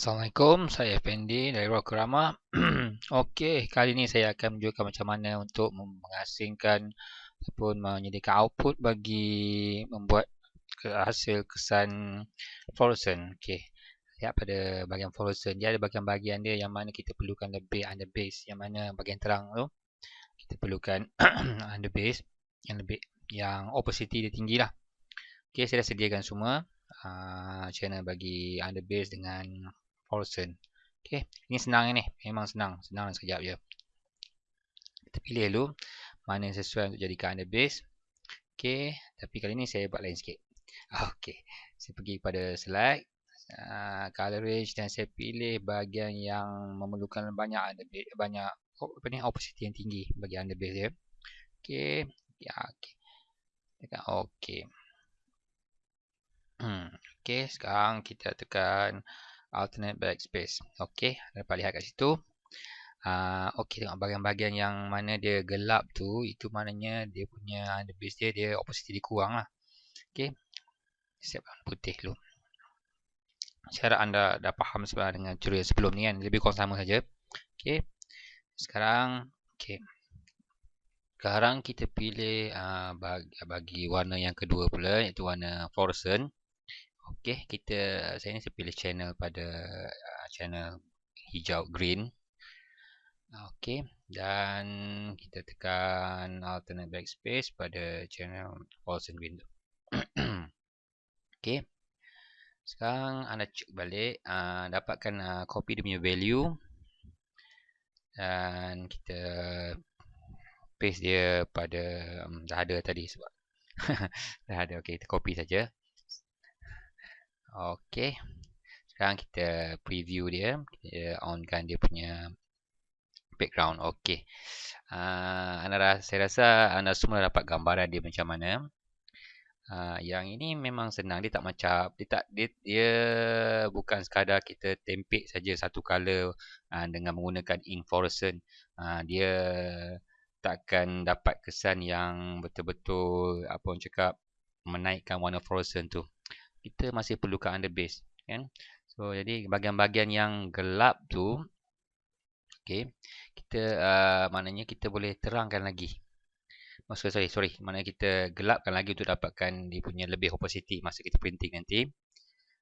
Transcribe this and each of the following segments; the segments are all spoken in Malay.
Assalamualaikum, saya Fendi dari Rokorama. Okey, kali ini saya akan menunjukkan macam mana untuk mengasingkan ataupun menyediakan output bagi membuat hasil kesan fluorescent. Okey, lihat pada bahagian fluorescent. Dia ada bahagian-bahagian dia yang mana kita perlukan lebih under base. Yang mana bahagian terang tu, kita perlukan under base yang lebih, yang opacity dia tinggi lah. Okey, saya dah sediakan semua. Uh, channel bagi underbase dengan Olsen. Okey, ini senang ni. Memang senang. Senang sekejap je. Kita pilih dulu mana yang sesuai untuk jadikan under base. Okey, tapi kali ni saya buat lain sikit. Okey, saya pergi kepada slide. Uh, color range dan saya pilih bahagian yang memerlukan banyak banyak apa ni opacity yang tinggi bagi under base dia. Okey, ya okey. Tekan okey. Hmm, okey, sekarang kita tekan alternate backspace. Okey, dapat lihat kat situ. Uh, Okey, tengok bahagian-bahagian yang mana dia gelap tu, itu maknanya dia punya the base dia, dia opacity dia kurang lah. Okey, siap putih dulu. Harap anda dah faham sebenarnya dengan tutorial sebelum ni kan, lebih kurang sama saja. Okey, sekarang, okey. Sekarang kita pilih uh, bagi, bagi warna yang kedua pula, iaitu warna fluorescent. Okey, kita saya ni saya pilih channel pada uh, channel hijau green. Okey, dan kita tekan alternate backspace pada channel green tu. Okey. Sekarang anda cek balik uh, dapatkan uh, copy dia punya value dan kita paste dia pada um, dah ada tadi sebab dah ada okey kita copy saja Okey. Sekarang kita preview dia. Kita onkan dia punya background. Okey. Uh, anda rasa, saya rasa anda semua dapat gambaran dia macam mana. Uh, yang ini memang senang. Dia tak macam dia tak dia, dia bukan sekadar kita tempik saja satu color uh, dengan menggunakan ink fluorescent. Uh, dia takkan dapat kesan yang betul-betul apa orang cakap menaikkan warna fluorescent tu kita masih perlukan underbase kan? So jadi bahagian-bahagian yang gelap tu okey kita uh, maknanya kita boleh terangkan lagi. Maksud sorry sorry maknanya kita gelapkan lagi untuk dapatkan dia punya lebih opacity masa kita printing nanti.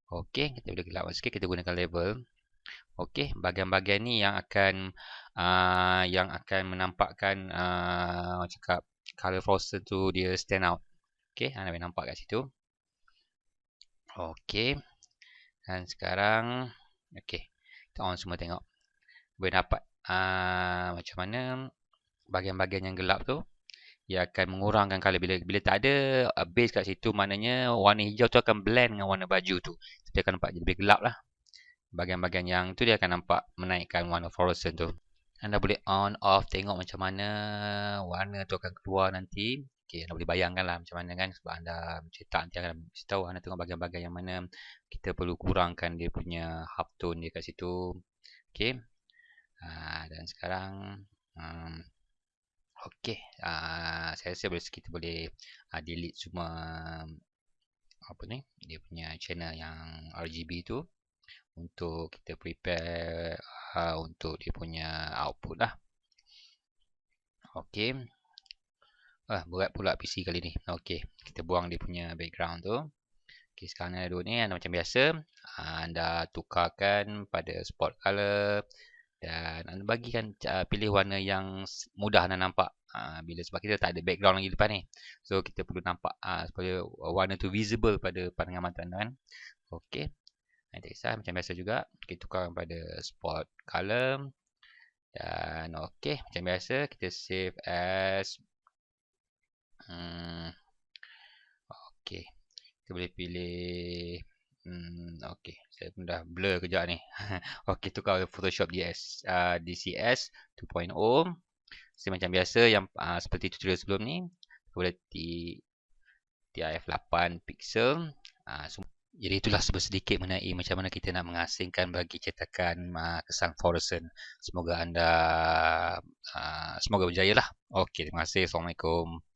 Okey kita boleh gelapkan sikit kita gunakan level okey bahagian-bahagian ni yang akan uh, yang akan menampakkan uh, cakap color fluorescent tu dia stand out. Okey anda boleh nampak kat situ Okey. Dan sekarang okey. Kita on semua tengok. Boleh dapat uh, macam mana bahagian-bahagian yang gelap tu ia akan mengurangkan color bila bila tak ada uh, base kat situ maknanya warna hijau tu akan blend dengan warna baju tu. Dia akan nampak jadi lebih gelap lah. Bahagian-bahagian yang tu dia akan nampak menaikkan warna fluorescent tu. Anda boleh on off tengok macam mana warna tu akan keluar nanti. Okay, anda boleh bayangkan lah macam mana kan sebab anda mencetak nanti akan tahu anda tengok bahagian-bahagian yang mana kita perlu kurangkan dia punya half tone dia kat situ. Okay. Uh, dan sekarang um, okay. Uh, saya rasa boleh, kita boleh uh, delete semua apa ni dia punya channel yang RGB tu untuk kita prepare uh, untuk dia punya output lah. Okay. Ah, berat pula PC kali ni. Okey, kita buang dia punya background tu. Okey, sekarang ada dua ni. Anda macam biasa, anda tukarkan pada spot color dan anda bagikan uh, pilih warna yang mudah anda nampak. Uh, bila sebab kita tak ada background lagi depan ni. So kita perlu nampak uh, supaya warna tu visible pada pandangan mata anda kan. Okey. Nanti kisah macam biasa juga. Kita tukarkan pada spot color. Dan okey, macam biasa kita save as Hmm. Okey. Kita boleh pilih hmm okey. Saya pun dah blur kejap ni. okey, tukar Photoshop DS uh, DCS 2.0. Saya macam biasa yang uh, seperti tutorial sebelum ni. Boleh di TIF 8 pixel. Uh, jadi itulah sedikit mengenai macam mana kita nak mengasingkan bagi cetakan uh, kesan fluorescent. Semoga anda uh, semoga berjaya lah. Okey, terima kasih. Assalamualaikum.